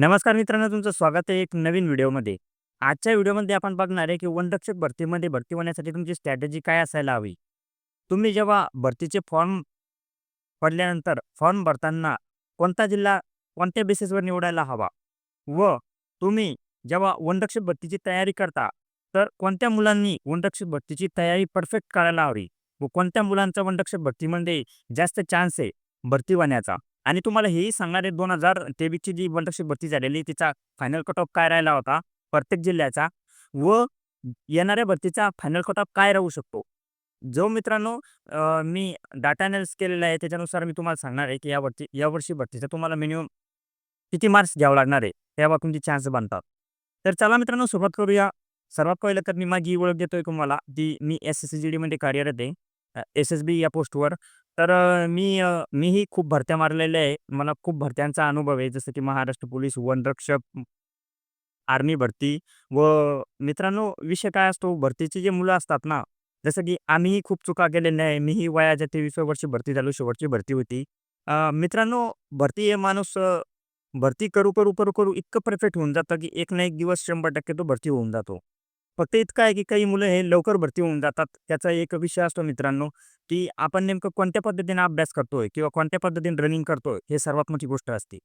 नमस्कार मित्रांनो तुमचं स्वागत आहे एक नवीन व्हिडिओमध्ये. आजच्या व्हिडिओमध्ये आपण बघणार आहे की वनरक्षक भरतीमध्ये भरती होण्यासाठी तुमची स्ट्रॅटेजी काय असायला हवी. तुम्ही जेव्हा भरतीचे फॉर्म पडल्यानंतर फॉर्म भरताना कोणता जिल्हा कोणत्या बेसिसवर निवडायला हवा? व तुम्ही जेव्हा वनरक्षक भरतीची तयारी करता तर कोणत्या मुलांनी वनरक्षक भरतीची तयारी परफेक्ट करायला हवी? व कोणत्या मुलांचा वनरक्षक भरतीमध्ये जास्त चान्स आहे भरती होण्याचा? आणि तुम्हाला हेही सांगणार आहे दोन हजार तेवीसची जी वनरक्षक भरती झालेली तिचा फायनल कट ऑफ काय राहिला होता प्रत्येक जिल्ह्याचा. व येणाऱ्या भरतीचा फायनल कट ऑफ काय राहू शकतो? जो मित्रांनो मी डाटा अनालिस केलेला आहे त्याच्यानुसार मी तुम्हाला सांगणार आहे की या वर्षी या वर्षी भरतीचा तुम्हाला मिनिमम किती मार्क्स घ्यावं लागणार आहे तेव्हा तुमचे चान्स बनतात. तर चला मित्रांनो सुरुवात करूया. सर्वात पहिलं तर मी माझी ओळख देतोय तुम्हाला ती मी एस एस सी जी डीमध्ये कार्यरत आहे. एस एस बी या पोस्टवर. तर मी मीही खूप भरत्या मारलेल्या आहे. मला खूप भरत्यांचा अनुभव आहे. जसं की महाराष्ट्र पोलीस वनरक्षक आर्मी भरती व मित्रांनो विषय काय असतो? भरतीचे जे मुलं असतात ना जसं की आम्हीही खूप चुका केलेल्या आहे. मीही वयाच्या तेवीसव्या वर्षी भरती झालो. शेवटची भरती होती. मित्रांनो भरती हे माणूस भरती करू करू करू करू इतकं परफेक्ट होऊन जातं की एक ना एक दिवस शंभर टक्के तो भरती होऊन जातो. फक्त इतकं आहे की काही मुलं हे लवकर भरती होऊन जातात. त्याचा एक विषय असतो मित्रांनो की आपण नेमकं कोणत्या पद्धतीने अभ्यास करतोय किंवा कोणत्या पद्धतीने रनिंग करतोय हे सर्वात मोठी गोष्ट असते.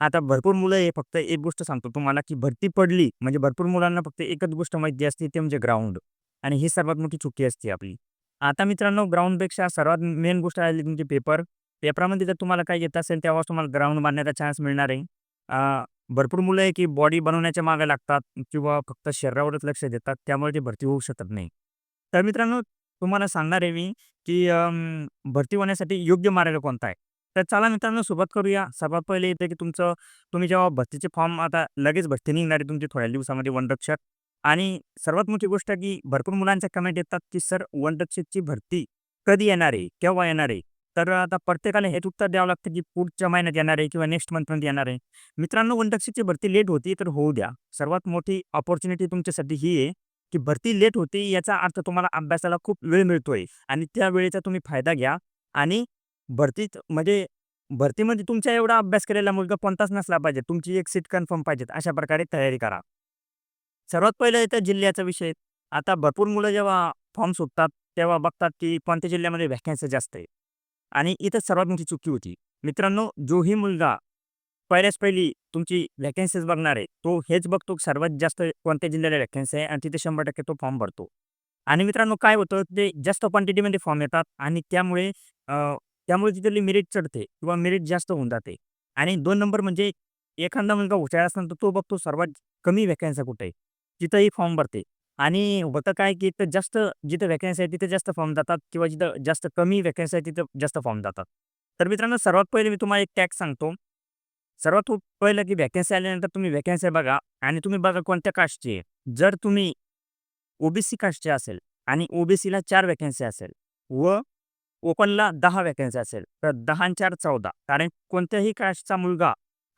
आता भरपूर मुलं हे फक्त एक गोष्ट सांगतो तुम्हाला की भरती पडली म्हणजे भरपूर मुलांना फक्त एकच गोष्ट माहिती असते ते म्हणजे ग्राउंड. आणि ही सर्वात मोठी चुकी असते आपली. आता मित्रांनो ग्राउंडपेक्षा सर्वात मेन गोष्ट आहे तुमचे पेपर. पेपरामध्ये जर तुम्हाला काय येत असेल तेव्हा तुम्हाला ग्राउंड बांधण्याचा चान्स मिळणार आहे. भरपूर मुलं आहे की बॉडी बनवण्याच्या मागे लागतात किंवा फक्त शरीरावरच लक्ष देतात त्यामुळे ते भरती होऊ शकत नाही. तर मित्रांनो तुम्हाला सांगणार आहे मी की भरती होण्यासाठी योग्य मार्ग कोणता आहे? तर चला मित्रांनो सुरुवात करूया. सर्वात पहिले येते की तुमचं तुम्ही जेव्हा भरतीचे फॉर्म आता लगेच भरती निघणार आहे तुमची थोड्या दिवसामध्ये वनरक्षक आणि सर्वात मोठी गोष्ट की भरपूर मुलांच्या कमेंट येतात की सर वनरक्षकची भरती कधी येणार आहे? केव्हा येणार आहे? तर आता प्रत्येकाला हेच उत्तर द्यावं लागतं की पुढच्या महिन्यात येणार आहे किंवा नेक्स्ट मंथमध्ये येणार आहे. मित्रांनो वनरक्षकची भरती लेट होती तर होऊ द्या. सर्वात मोठी ऑपॉर्च्युनिटी तुमच्यासाठी ही आहे की भरती लेट होते याचा अर्थ तुम्हाला अभ्यासाला खूप वेळ मिळतोय आणि त्या वेळेचा तुम्ही फायदा घ्या आणि भरतीत म्हणजे भरतीमध्ये तुमच्या एवढा अभ्यास केलेला मुलगा कोणताच नसला पाहिजे. तुमची एक सीट कन्फर्म पाहिजेत. अशा प्रकारे तयारी करा. सर्वात पहिलं येतं जिल्ह्याचा विषय. आता भरपूर मुलं जेव्हा फॉर्म सुटतात तेव्हा बघतात की कोणत्या जिल्ह्यामध्ये व्हॅकन्सी जास्त आहे. आणि इथं सर्वात मोठी चुकी होती. मित्रांनो जोही मुलगा पहिल्याच पहिली तुमची व्हॅकन्सीज बघणार आहे तो हेच बघतो सर्वात जास्त कोणत्या जिल्ह्याला व्हॅकन्सी आहे आणि तिथे शंभर टक्के तो फॉर्म भरतो. आणि मित्रांनो काय होतं ते जास्त क्वांटिटीमध्ये फॉर्म येतात आणि त्यामुळे त्यामुळे तिथली मेरिट चढते किंवा मेरिट जास्त होऊन जाते. आणि दोन नंबर म्हणजे एखादा मुलगा हुशार असताना तर तो बघतो सर्वात कमी व्हॅकन्सी कुठे तिथंही फॉर्म भरते. आणि होतं काय की तर जास्त जिथं व्हॅकन्सी आहे तिथे जास्त फॉर्म जातात किंवा जिथं जास्त कमी व्हॅकन्सी आहे तिथं जास्त फॉर्म जातात. तर मित्रांनो सर्वात पहिले मी तुम्हाला एक टॅक्स सांगतो. सर्वात पहिलं की व्हॅकन्सी आल्यानंतर तुम्ही व्हॅकन्सी बघा आणि तुम्ही बघा कोणत्या कास्टची आहे जर तुम्ही ओबीसी कास्टचे असेल आणि ओबीसीला चार व्हॅकन्सी असेल व ओपनला दहा व्हॅकन्सी असेल तर दहा चार चौदा. कारण कोणत्याही कास्टचा मुलगा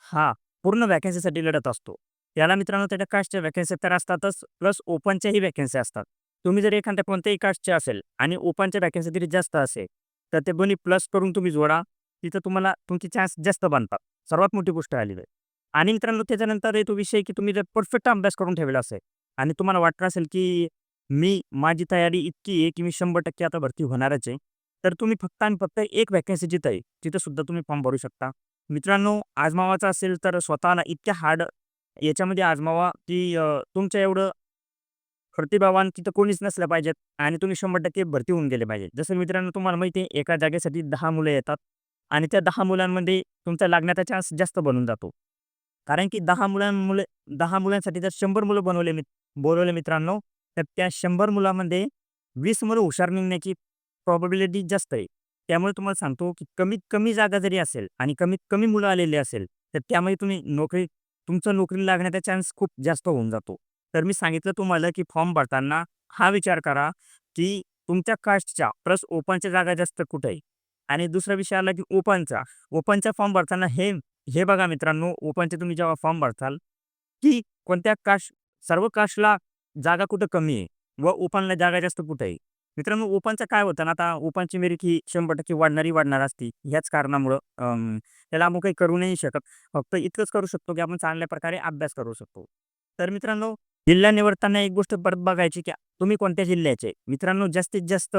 हा पूर्ण व्हॅकन्सीसाठी लढत असतो. याला मित्रांनो त्याच्या कास्टच्या व्हॅकन्सी तर असतातच प्लस ओपनच्याही व्हॅकन्सी असतात. तुम्ही जर एखाद्या कोणत्याही कास्टचे असेल आणि ओपनच्या व्हॅकन्सी जरी जास्त असेल तर ते दोन्ही प्लस करून तुम्ही जोडा. तिथं तुम्हाला तुमचे चान्स जास्त बनतात. सर्वात मोठी गोष्ट आली आहे आणि मित्रांनो त्याच्यानंतर येतो विषय की तुम्ही जर परफेक्ट अभ्यास करून ठेवला असेल आणि तुम्हाला वाटत असेल की मी माझी तयारी इतकी आहे की मी शंभर टक्के आता भरती होणारच आहे तर तुम्ही फक्त आणि फक्त एक व्हॅकन्सी जिथं आहे तिथं सुद्धा तुम्ही फॉर्म भरू शकता. मित्रांनो आजमावाचा असेल तर स्वतःला इतक्या हार्ड याच्यामध्ये आजमावा की तुमच्या एवढं प्रतिभावान तिथं कोणीच नसलं पाहिजेत आणि तुम्ही शंभर टक्के भरती होऊन गेले पाहिजे जसं मित्रांनो तुम्हाला माहिती आहे एका जागेसाठी दहा मुलं येतात आणि त्या दहा मुलांमध्ये तुमचा लागण्याचा चान्स जास्त बनून जातो. कारण की दहा मुलांमुळे दहा मुलांसाठी जर शंभर मुलं बनवले मित बोलवले मित्रांनो तर त्या शंभर मुलामध्ये वीस मुलं हुशार निघण्याची प्रॉबिलिटी जास्त आहे. त्यामुळे तुम्हाला सांगतो की कमीत कमी जागा जरी असेल आणि कमीत कमी मुलं आलेली असेल तर त्यामध्ये तुम्ही नोकरी तुमचं नोकरी लागण्याचा चान्स खूप जास्त होऊन जातो. तर मी सांगितलं तुम्हाला की फॉर्म भरताना हा विचार करा की तुमच्या कास्टच्या प्लस ओपनच्या जागा जास्त कुठे आहे? आणि दुसरा विषय आला की ओपनचा. ओपनचा फॉर्म भरताना हे हे बघा मित्रांनो ओपनचे तुम्ही जेव्हा फॉर्म भरताल की कोणत्या कास्ट सर्व कास्टला जागा कुठं कमी आहे? व ओपनला जागा जास्त कुठे आहे? मित्रांनो ओपनचं काय होतं ना आता ओपनची मेरिट ही शंभर टक्के वाढणारी वाढणार असती. ह्याच कारणामुळं त्याला आपण काही करू नाही शकत. फक्त इतकंच करू शकतो की आपण चांगल्या प्रकारे अभ्यास करू शकतो. तर मित्रांनो जिल्हा निवडताना एक गोष्ट परत बघायची की तुम्ही कोणत्या जिल्ह्याचे? मित्रांनो जास्तीत जास्त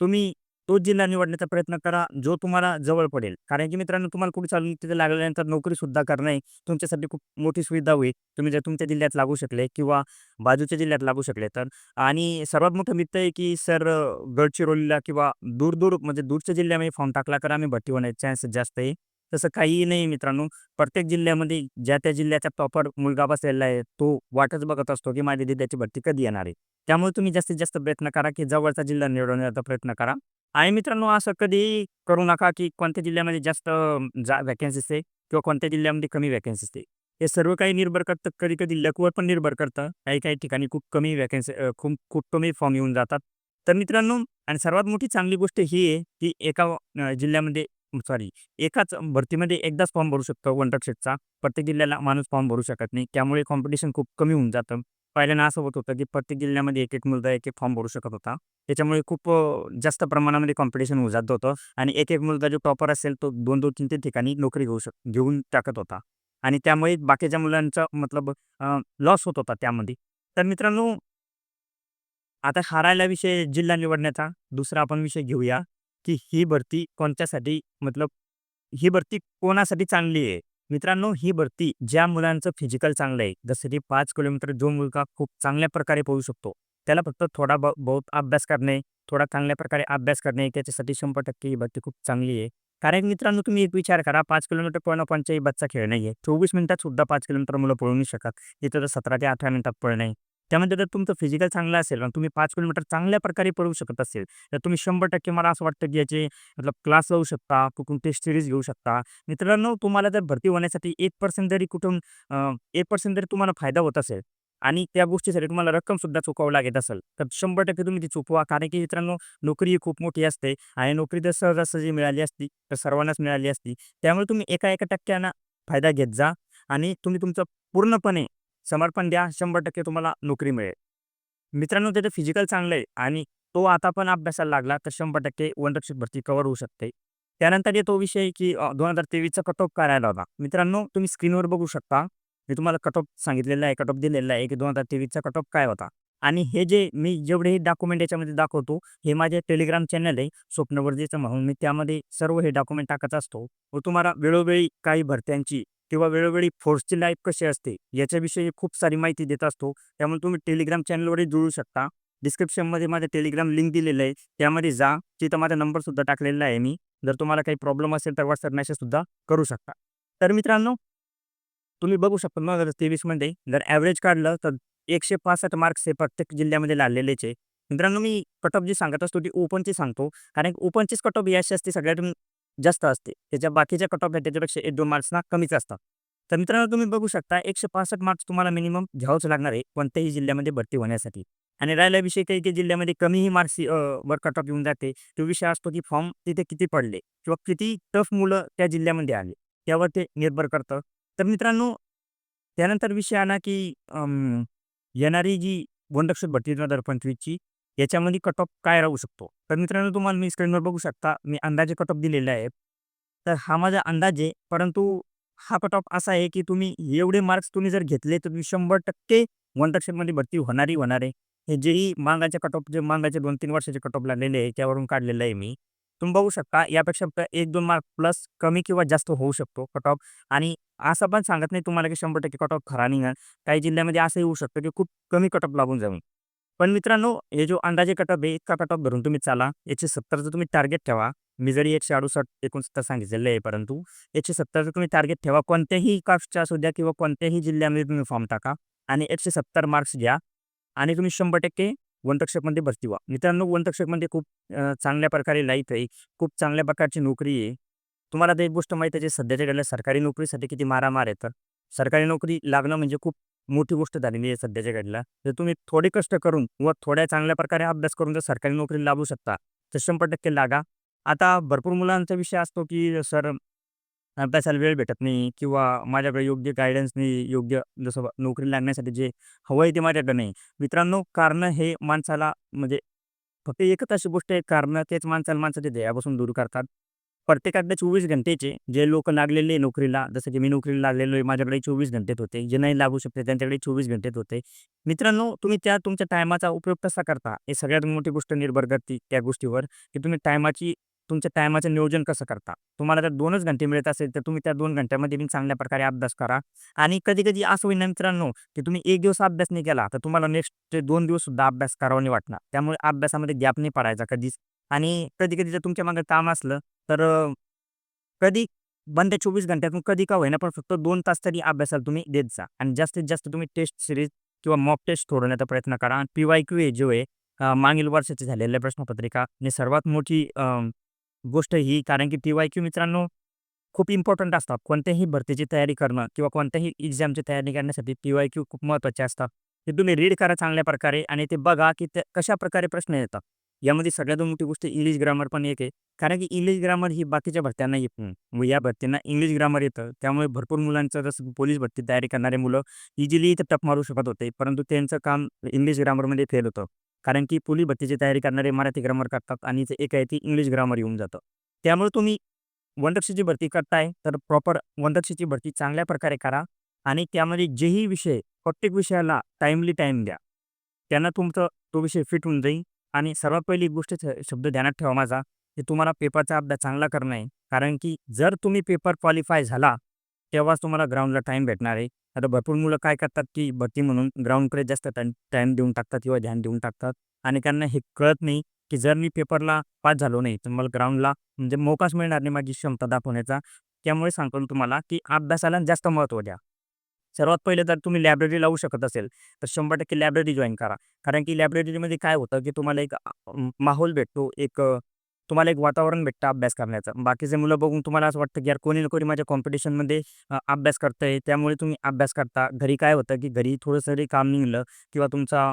तुम्ही तो जिल्हा निवडण्याचा प्रयत्न करा जो तुम्हाला जवळ पडेल. कारण की मित्रांनो तुम्हाला कुठे चालून तिथे लागल्यानंतर नोकरी सुद्धा करणे तुमच्यासाठी खूप मोठी सुविधा होईल. तुम्ही जर तुमच्या जिल्ह्यात लागू शकले किंवा बाजूच्या जिल्ह्यात लागू शकले तर. आणि सर्वात मोठं मित्र आहे की सर गडचिरोलीला किंवा दूर दूर म्हणजे दूरच्या जिल्ह्यामध्ये फॉर्म टाकला तर आम्ही भरती होण्याचे चान्सेस जास्त आहे. तसं काहीही नाही मित्रांनो. प्रत्येक जिल्ह्यामध्ये ज्या त्या जिल्ह्याचा प्रॉपर मुलगा बसलेला आहे तो वाटच बघत असतो की माझ्या जिल्ह्याची भरती कधी येणार आहे. त्यामुळे तुम्ही जास्तीत जास्त प्रयत्न करा की जवळचा जिल्हा निवडण्याचा प्रयत्न करा. आणि मित्रांनो असं कधी करू नका की कोणत्या जिल्ह्यामध्ये जास्त जा वॅकन्सीज आहे किंवा कोणत्या जिल्ह्यामध्ये कमी वॅकन्सीज आहे. हे सर्व काही निर्भर करतं कधी कधी लकवर पण निर्भर करतं. काही काही ठिकाणी खूप कमी वॅकन्सी खूप खूप कमी फॉर्म येऊन जातात. तर मित्रांनो आणि सर्वात मोठी चांगली गोष्ट ही आहे की एका जिल्ह्यामध्ये सॉरी एकाच भरतीमध्ये एकदाच फॉर्म भरू शकतो. वनरक्षकचा प्रत्येक जिल्ह्याला माणूस फॉर्म भरू शकत नाही. त्यामुळे कॉम्पिटिशन खूप कमी होऊन जातं. पहिल्यांदा असं होत होतं की प्रत्येक जिल्ह्यामध्ये एक एक मुलगा एक एक फॉर्म भरू शकत होता. त्याच्यामुळे खूप जास्त प्रमाणामध्ये कॉम्पिटिशन उजात जात होतं आणि एक एक मुलगा जो टॉपर असेल तो दोन दोन तीन तीन ठिकाणी नोकरी घेऊ शक घेऊन टाकत होता. आणि त्यामुळे बाकीच्या मुलांचा मतलब लॉस होत होता त्यामध्ये. तर मित्रांनो आता हारायला विषय जिल्हा निवडण्याचा दुसरा आपण विषय घेऊया की ही भरती कोणत्यासाठी मतलब ही भरती कोणासाठी चांगली आहे? मित्रांनो ही भरती ज्या मुलांचं फिजिकल चांगलं आहे जसं की पाच किलोमीटर जो मुलगा खूप चांगल्या प्रकारे पोहू शकतो त्याला फक्त थोडा ब बहुत अभ्यास करणे थोडा चांगल्या प्रकारे अभ्यास करणे त्याच्यासाठी शंभर टक्के ही भरती खूप चांगली आहे. कारण मित्रांनो तुम्ही एक विचार करा पाच किलोमीटर पळणं कोणत्याही बच्चा खेळ नाही आहे चोवीस मिनिटात सुद्धा पाच किलोमीटर मुलं पळू नाही शकत. इथं तर सतरा ते अठरा मिनिटात पळणे त्यामध्ये जर तुमचं फिजिकल चांगलं असेल आणि तुम्ही पाच किलोमीटर चांगल्या प्रकारे पळू शकत असेल तर तुम्ही शंभर टक्के मला असं वाटतं की याचे मतलब क्लास लावू शकता कुठून टेस्ट सिरीज घेऊ शकता. मित्रांनो तुम्हाला जर भरती होण्यासाठी एक पर्सेंट जरी कुठून एक पर्सेंट जरी तुम्हाला फायदा होत असेल आणि त्या गोष्टीसाठी तुम्हाला रक्कम सुद्धा चुकावं लागत असेल तर शंभर टक्के तुम्ही ती चुकवा. कारण की मित्रांनो नोकरी ही खूप मोठी असते आणि नोकरी जर सहजासहजी मिळाली असती तर सर्वांनाच मिळाली असती. त्यामुळे तुम्ही एका एका टक्क्यानं फायदा घेत जा आणि तुम्ही तुमचं पूर्णपणे समर्पण द्या शंभर टक्के तुम्हाला नोकरी मिळेल. मित्रांनो त्याचं फिजिकल चांगलं आहे आणि तो आता पण अभ्यासाला लागला तर शंभर टक्के वनरक्षक भरती कव्हर होऊ शकते. त्यानंतर येतो विषय की दोन हजार तेवीसचा कट ऑफ करायला होता. मित्रांनो तुम्ही स्क्रीनवर बघू शकता. मी तुम्हाला कट ऑफ सांगितलेला आहे कट ऑफ दिलेला आहे की दोन हजार तेवीसचा कट ऑफ काय होता. आणि हे जे मी जेवढे हे डॉक्युमेंट याच्यामध्ये दाखवतो हे माझे टेलिग्राम चॅनल आहे स्वप्नवर्धीचं म्हणून. मी त्यामध्ये सर्व हे डॉक्युमेंट टाकत असतो. व तुम्हाला वेळोवेळी काही भरत्यांची किंवा वेळोवेळी फोर्सची लाईफ कशी असते याच्याविषयी खूप सारी माहिती देत असतो. त्यामुळे तुम्ही टेलिग्राम चॅनलवरही जुळू शकता. डिस्क्रिप्शनमध्ये माझं टेलिग्राम लिंक दिलेलं आहे. त्यामध्ये जा. तिथं माझा नंबरसुद्धा टाकलेला आहे मी. जर तुम्हाला काही प्रॉब्लेम असेल तर व्हॉट्सअप मेसेजसुद्धा करू शकता. तर मित्रांनो तुम्ही बघू शकता दोन हजार तेवीसमध्ये जर ॲव्हरेज काढलं तर एकशे पासष्ट मार्क्स हे प्रत्येक जिल्ह्यामध्ये लागलेलेच आहे. मित्रांनो मी कट ऑफ जी सांगत असतो ती ओपनची सांगतो. कारण ओपनचीच कट ऑफ अशी असते सगळ्यात जास्त असते. त्याच्या बाकीच्या कट ऑफ त्याच्यापेक्षा एक दोन मार्क्सना कमीच असतात. तर मित्रांनो तुम्ही बघू शकता एकशे पासष्ट मार्क्स तुम्हाला मिनिमम घ्यावंच लागणार आहे कोणत्याही जिल्ह्यामध्ये भरती होण्यासाठी. आणि राहिला विषय काही काही जिल्ह्यामध्ये कमीही मार्क्स वर कट ऑफ येऊन जाते. तो विषय असतो की फॉर्म तिथे किती पडले किंवा किती टफ मुलं त्या जिल्ह्यामध्ये आले त्यावर ते निर्भर करतं. तर मित्रांनो त्यानंतर विषय आला की येणारी जी वनरक्षक भरती दोन हजार पंचवीसची याच्यामध्ये कट ऑफ काय राहू शकतो? तर मित्रांनो तुम्हाला मी स्क्रीनवर बघू शकता मी अंदाजे कट ऑफ दिलेला आहे. तर हा माझा अंदाज आहे परंतु हा कट ऑफ असा आहे की तुम्ही एवढे मार्क्स तुम्ही जर घेतले तर तुम्ही शंभर टक्के वन वनरक्षकमध्ये भरती होणारही होणार आहे. हे जेही मांगाचे कट ऑफ जे मांगाचे दोन तीन वर्षाचे कट ऑफ लागलेले आहे त्यावरून काढलेलं आहे मी. तुम्ही बघू शकता यापेक्षा एक दोन मार्क प्लस कमी किंवा जास्त होऊ शकतो कट ऑफ आणि असं पण सांगत नाही तुम्हाला की शंभर टक्के कट ऑफ खरा निघाल काही जिल्ह्यामध्ये असंही होऊ शकतं की खूप कमी कट ऑफ लागून जाऊन. पण मित्रांनो हे जो अंदाजे कटअप आहे इतका कटअप धरून तुम्ही चाला. एकशे सत्तरचं तुम्ही टार्गेट ठेवा मी जरी एकशे अडुसष्ट एकोणसत्तर सांगितलेलं आहे परंतु एकशे सत्तरचं तुम्ही टार्गेट ठेवा कोणत्याही कास्टच्या असू द्या किंवा कोणत्याही जिल्ह्यामध्ये तुम्ही फॉर्म टाका आणि एकशे सत्तर मार्क्स घ्या आणि तुम्ही शंभर टक्के वनरक्षकमध्ये भरती व्हा. मित्रांनो वनरक्षकमध्ये खूप चांगल्या प्रकारे लाईफ आहे खूप चांगल्या प्रकारची नोकरी आहे. तुम्हाला आता एक गोष्ट माहीत आहे जे सध्याच्या घडल्या सरकारी नोकरीसाठी किती मारामार आहे तर सरकारी नोकरी लागणं म्हणजे खूप मोठी गोष्ट झालेली आहे सध्याच्या घडीला जर तुम्ही थोडे कष्ट करून व थोड्या चांगल्या प्रकारे अभ्यास करून जर सरकारी नोकरी लागू शकता तर शंभर टक्के लागा आता भरपूर मुलांचा विषय असतो की सर अभ्यासाला वेळ भेटत नाही किंवा माझ्याकडे योग्य गायडन्स नाही, योग्य जसं नोकरी लागण्यासाठी जे हवं आहे ते माझ्याकडे नाही. मित्रांनो, कारणं हे माणसाला म्हणजे फक्त एकच अशी गोष्ट आहे, कारणं तेच माणसाला माणसाच्या ध्येयापासून दूर करतात. प्रत्येकाकडे 24 घंटेचे जे लोक लागलेले नोकरीला, जसं की मी नोकरीला लागलेलो आहे, माझ्याकडे चोवीस घंटेत होते. जे नाही लागू शकते त्यांच्याकडे चोवीस घंटेत होते. मित्रांनो, तुम्ही त्या तुमच्या टायमाचा उपयोग कसा करता, हे सगळ्यात मोठी गोष्ट निर्भर करते त्या गोष्टीवर, की तुम्ही टायमाची तुमच्या टायमाचं नियोजन कसं करता. तुम्हाला जर दोनच घंटे मिळत असेल, तर तुम्ही त्या दोन घंट्यामध्ये पण चांगल्या प्रकारे अभ्यास करा आणि कधी-कधी असं होईल ना मित्रांनो, की तुम्ही एक दिवस अभ्यास नाही केला, तर तुम्हाला नेक्स्ट 2 दिवससुद्धा अभ्यास करावा नाही वाटणार. त्यामुळे अभ्यासामध्ये गॅप नाही पडायचा कधीच आणि कधी-कधी जर तुमच्या मागे काम असलं, तर अ, कधी बंद 24 घंट्यातून कधी का होईना, पण फक्त दोन तास तरी अभ्यासाला तुम्ही देत जा आणि जास्तीत जास्त तुम्ही टेस्ट सिरीज किंवा मॉक टेस्ट सोडवण्याचा प्रयत्न करा आणि पी-वाय-क्यू ए जो आहे अ, मागील वर्षाची झालेल्या प्रश्नपत्रिका आणि सर्वात मोठी अ, गोष्ट ही कारण की पी-वाय-क्यू मित्रांनो खूप इम्पॉर्टंट असतात. कोणत्याही भरतीची तयारी करणं किंवा कोणत्याही एक्झामची तयारी करण्यासाठी पी-वाय-क्यू खूप महत्त्वाचे असतात. ते तुम्ही रीड करा चांगल्या प्रकारे आणि ते बघा, की ते कशाप्रकारे प्रश्न येतात. यामध्ये सगळ्यात मोठी गोष्ट इंग्लिश ग्रामर पण एक आहे. कारण की इंग्लिश ग्रामर ही बाकीच्या भरत्यांना येत नाही. मग या भरत्यांना इंग्लिश ग्रामर येतं. त्यामुळे भरपूर मुलांचं जसं पोलीस भरती तयारी करणारे मुलं इझिली इथं टप मारू शकत होते. परंतु त्यांचं काम इंग्लिश ग्रामरमध्ये फेल होतं. कारण की पोलीस भरतीची तयारी करणारे मराठी ग्रामर करतात आणि एक आहे ते इंग्लिश ग्रामर येऊन जातं. त्यामुळे तुम्ही वनरक्षकची भरती करताय, तर प्रॉपर वनरक्षकची भरती चांगल्या प्रकारे करा आणि त्यामध्ये जेही विषय प्रत्येक विषयाला टाईमली टाईम द्या. त्यांना तुमचं तो विषय फिट होऊन जाईल आणि सर्वात पहिली गोष्ट शब्द ध्यानात ठेवा माझा, की तुम्हाला पेपरचा अभ्यास चांगला करणं आहे. कारण की जर तुम्ही पेपर क्वालिफाय झाला, तेव्हाच तुम्हाला ग्राउंडला टाईम भेटणार आहे. आता भरपूर मुलं काय करतात, की भरती म्हणून ग्राउंडकडे जास्त टाईम टाईम देऊन टाकतात किंवा ध्यान देऊन टाकतात आणि त्यांना हे कळत नाही, की जर मी पेपरला पास झालो नाही, तर मला ग्राउंडला म्हणजे मौकाच मिळणार नाही माझी क्षमता दाखवण्याचा. त्यामुळे सांगतो मी तुम्हाला, की अभ्यासाला जास्त महत्त्व द्या. सर्वात पहिले जर तुम्ही लायब्ररी लावू शकत असेल, तर 100% लायब्ररी जॉईन करा. कारण की लायब्ररीमध्ये काय होतं, की तुम्हाला एक माहोल भेटतो, एक तुम्हाला एक वातावरण भेटतं अभ्यास करण्याचं. बाकीचे मुलं बघून तुम्हाला असं वाटतं, की यार कोणी ना कोणी माझ्या कॉम्पिटिशनमध्ये अभ्यास अभ्यास करतंय, त्यामुळे तुम्ही अभ्यास करता. घरी काय होतं, की घरी थोडंसं जरी काम निघालं किंवा तुमचा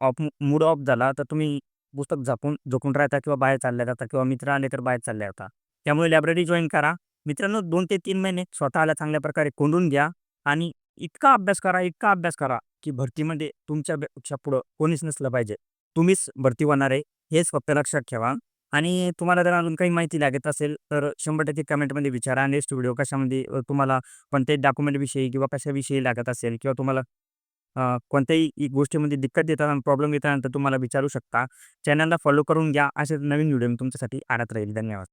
ऑफ मूड ऑफ झाला, तर तुम्ही पुस्तक झापून झोपून राहता किंवा बाहेर चालल्या जाता किंवा मित्र आले तर बाहेर चालल्या जाता. त्यामुळे लायब्ररी जॉईन करा. मित्रांनो दोन ते तीन महिने स्वतःला चांगल्या प्रकारे कोंडून घ्या आणि इतका अभ्यास करा, इतका अभ्यास करा, की भरतीमध्ये म्हणजे तुमच्यापेक्षा पुढं कोणीच नसलं पाहिजे. तुम्हीच भरती होणार आहे, हेच फक्त लक्षात ठेवा. आणि तुम्हाला जर अजून काही माहिती लागत असेल, तर 100% कमेंटमध्ये विचारा. नेक्स्ट व्हिडिओ कशामध्ये तुम्हाला कोणत्याही डॉक्युमेंटविषयी किंवा कशाविषयी लागत असेल किंवा तुम्हाला कोणत्याही गोष्टीमध्ये दिक्कत येतात आणि प्रॉब्लेम येतात, तर तुम्हाला विचारू शकता. चॅनलला फॉलो करून घ्या. असे नवीन व्हिडिओ मी तुमच्यासाठी आणत राहील. धन्यवाद.